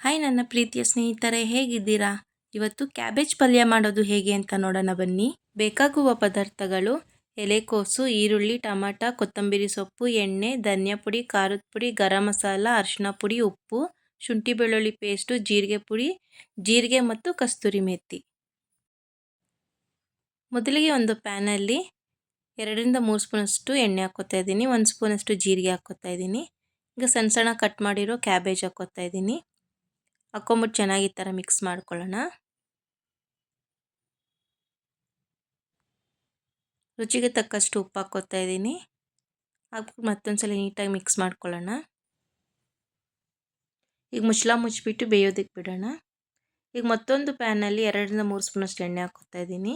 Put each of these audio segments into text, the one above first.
Hi ನನ್ನ ಪ್ರೀತಿಯ ಸ್ನೇಹಿತರೆ, ಹೇಗಿದ್ದೀರಾ? ಇವತ್ತು ಕ್ಯಾಬೇಜ್ ಪಲ್ಯ ಮಾಡೋದು ಹೇಗೆ ಅಂತ ನೋಡೋಣ ಬನ್ನಿ. ಬೇಕಾಗುವ ಪದಾರ್ಥಗಳು, ಎಲೆಕೋಸು, ಈರುಳ್ಳಿ, ಟಮಾಟ, ಕೊತ್ತಂಬರಿ ಸೊಪ್ಪು, ಎಣ್ಣೆ, ಧನಿಯಾ ಪುಡಿ, ಖಾರದ ಪುಡಿ, ಗರಂ ಮಸಾಲ ಅರಿಶಿನ ಪುಡಿ, ಉಪ್ಪು, ಶುಂಠಿ ಬೆಳ್ಳುಳ್ಳಿ ಪೇಸ್ಟು, ಜೀರಿಗೆ ಪುಡಿ, ಜೀರಿಗೆ ಮತ್ತು ಕಸ್ತೂರಿ ಮೆತ್ತಿ ಮೊದಲಿಗೆ ಒಂದು ಪ್ಯಾನಲ್ಲಿ ಎರಡರಿಂದ ಮೂರು ಸ್ಪೂನಷ್ಟು ಎಣ್ಣೆ ಹಾಕ್ಕೋತಾ ಇದ್ದೀನಿ. ಒಂದು ಸ್ಪೂನಷ್ಟು ಜೀರಿಗೆ ಹಾಕ್ಕೋತಾ ಇದ್ದೀನಿ. ಈಗ ಸಣ್ಣ ಸಣ್ಣ ಕಟ್ ಮಾಡಿರೋ ಕ್ಯಾಬೇಜ್ ಹಾಕ್ಕೋತಾ ಇದ್ದೀನಿ. ಹಾಕ್ಕೊಂಬಿಟ್ಟು ಚೆನ್ನಾಗಿ ಈ ಥರ ಮಿಕ್ಸ್ ಮಾಡ್ಕೊಳ್ಳೋಣ. ರುಚಿಗೆ ತಕ್ಕಷ್ಟು ಉಪ್ಪು ಹಾಕೋತಾ ಇದ್ದೀನಿ. ಹಾಕ್ಬಿಟ್ಟು ಮತ್ತೊಂದು ಸಲ ನೀಟಾಗಿ ಮಿಕ್ಸ್ ಮಾಡ್ಕೊಳ್ಳೋಣ. ಈಗ ಮುಚ್ಚಳ ಮುಚ್ಚಿಬಿಟ್ಟು ಬೇಯೋದಕ್ಕೆ ಬಿಡೋಣ. ಈಗ ಮತ್ತೊಂದು ಪ್ಯಾನಲ್ಲಿ ಎರಡರಿಂದ ಮೂರು ಸ್ಪೂನಷ್ಟು ಎಣ್ಣೆ ಹಾಕೋತಾ ಇದ್ದೀನಿ.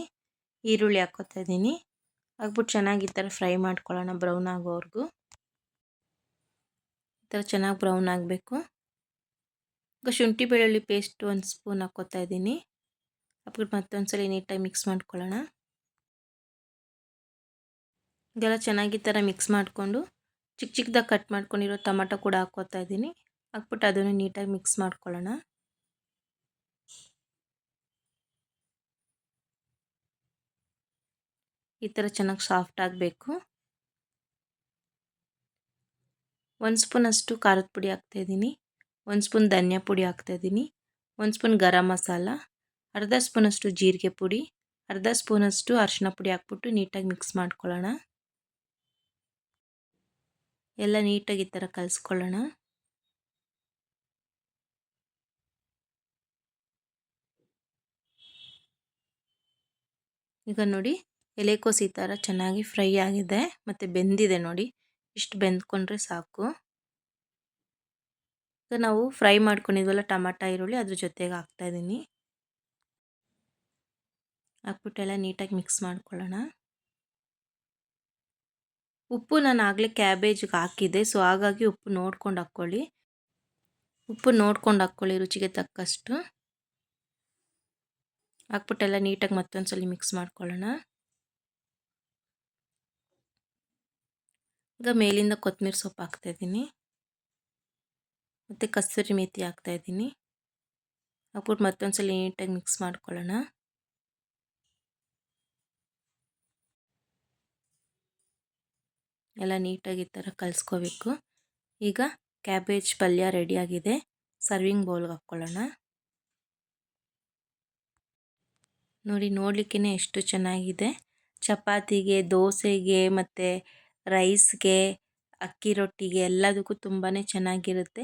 ಈರುಳ್ಳಿ ಹಾಕ್ಕೋತಾ ಇದ್ದೀನಿ. ಹಾಕ್ಬಿಟ್ಟು ಚೆನ್ನಾಗಿ ಈ ಥರ ಫ್ರೈ ಮಾಡ್ಕೊಳ್ಳೋಣ ಬ್ರೌನ್ ಆಗೋವರೆಗೂ. ಈ ಥರ ಚೆನ್ನಾಗಿ ಬ್ರೌನ್ ಆಗಬೇಕು. ಈಗ ಶುಂಠಿ ಬೆಳ್ಳುಳ್ಳಿ ಪೇಸ್ಟ್ ಒಂದು ಸ್ಪೂನ್ ಹಾಕ್ಕೋತಾ ಇದ್ದೀನಿ. ಹಾಕ್ಬಿಟ್ಟು ಮತ್ತೊಂದು ಸಲ ನೀಟಾಗಿ ಮಿಕ್ಸ್ ಮಾಡ್ಕೊಳ್ಳೋಣ. ಇದೆಲ್ಲ ಚೆನ್ನಾಗಿ ಥರ ಮಿಕ್ಸ್ ಮಾಡಿಕೊಂಡು ಚಿಕ್ಕ ಚಿಕ್ಕದಾಗಿ ಕಟ್ ಮಾಡ್ಕೊಂಡಿರೋ ಟೊಮಾಟೊ ಕೂಡ ಹಾಕ್ಕೋತಾ ಇದ್ದೀನಿ. ಹಾಕ್ಬಿಟ್ಟು ಅದನ್ನು ನೀಟಾಗಿ ಮಿಕ್ಸ್ ಮಾಡ್ಕೊಳ್ಳೋಣ. ಈ ಥರ ಚೆನ್ನಾಗಿ ಸಾಫ್ಟ್ ಆಗಬೇಕು. ಒಂದು ಸ್ಪೂನಷ್ಟು ಖಾರದ ಪುಡಿ ಹಾಕ್ತಾಯಿದ್ದೀನಿ ಒಂದು ಸ್ಪೂನ್ ಧನಿಯಾ ಪುಡಿ ಹಾಕ್ತಾಯಿದ್ದೀನಿ ಒಂದು ಸ್ಪೂನ್ ಗರಂ ಮಸಾಲ, ಅರ್ಧ ಸ್ಪೂನಷ್ಟು ಜೀರಿಗೆ ಪುಡಿ, ಅರ್ಧ ಸ್ಪೂನಷ್ಟು ಅರಿಶಿನ ಪುಡಿ ಹಾಕ್ಬಿಟ್ಟು ನೀಟಾಗಿ ಮಿಕ್ಸ್ ಮಾಡ್ಕೊಳ್ಳೋಣ. ಎಲ್ಲ ನೀಟಾಗಿ ಈ ಥರ ಕಲಿಸ್ಕೊಳ್ಳೋಣ. ಈಗ ನೋಡಿ ಎಲೆಕೋಸಿ ಈ ಥರ ಚೆನ್ನಾಗಿ ಫ್ರೈ ಆಗಿದೆ, ಮತ್ತು ಬೆಂದಿದೆ ನೋಡಿ, ಇಷ್ಟು ಬೆಂದ್ಕೊಂಡ್ರೆ ಸಾಕು. ನಾವು ಫ್ರೈ ಮಾಡ್ಕೊಂಡಿದ್ವಲ್ಲ ಟಮಾಟ, ಈರುಳ್ಳಿ ಅದ್ರ ಜೊತೆಗೆ ಹಾಕ್ತಾಯಿದ್ದೀನಿ ಹಾಕ್ಬಿಟ್ಟೆಲ್ಲ ನೀಟಾಗಿ ಮಿಕ್ಸ್ ಮಾಡ್ಕೊಳ್ಳೋಣ. ಉಪ್ಪು ನಾನು ಆಗಲೇ ಕ್ಯಾಬೇಜ್ಗೆ ಹಾಕಿದ್ದೆ ಸೊ ಹಾಗಾಗಿ ಉಪ್ಪು ನೋಡ್ಕೊಂಡು ಹಾಕ್ಕೊಳ್ಳಿ. ಉಪ್ಪು ನೋಡ್ಕೊಂಡು ಹಾಕ್ಕೊಳ್ಳಿ ರುಚಿಗೆ ತಕ್ಕಷ್ಟು. ಹಾಕ್ಬಿಟ್ಟೆಲ್ಲ ನೀಟಾಗಿ ಮತ್ತೊಂದು ಸಲ ಮಿಕ್ಸ್ ಮಾಡ್ಕೊಳ್ಳೋಣ. ಈಗ ಮೇಲಿಂದ ಕೊತ್ತಂಬರಿ ಸೊಪ್ಪು ಹಾಕ್ತಾಯಿದ್ದೀನಿ ಮತ್ತು ಕಸ್ತೂರಿ ಮೇಥಿ ಹಾಕ್ತಾಯಿದ್ದೀನಿ ಹಾಕ್ಬಿಟ್ಟು ಮತ್ತೊಂದು ಸಲ ನೀಟಾಗಿ ಮಿಕ್ಸ್ ಮಾಡ್ಕೊಳ್ಳೋಣ. ಎಲ್ಲ ನೀಟಾಗಿ ಈ ಥರ ಕಲಿಸ್ಕೋಬೇಕು. ಈಗ ಕ್ಯಾಬೇಜ್ ಪಲ್ಯ ರೆಡಿಯಾಗಿದೆ ಸರ್ವಿಂಗ್ ಬೌಲ್ಗೆ ಹಾಕ್ಕೊಳ್ಳೋಣ. ನೋಡಿ ನೋಡಲಿಕ್ಕೆ ಎಷ್ಟು ಚೆನ್ನಾಗಿದೆ. ಚಪಾತಿಗೆ, ದೋಸೆಗೆ ಮತ್ತು ರೈಸ್ಗೆ, ಅಕ್ಕಿ ರೊಟ್ಟಿಗೆ ಎಲ್ಲದಕ್ಕೂ ತುಂಬಾ ಚೆನ್ನಾಗಿರುತ್ತೆ.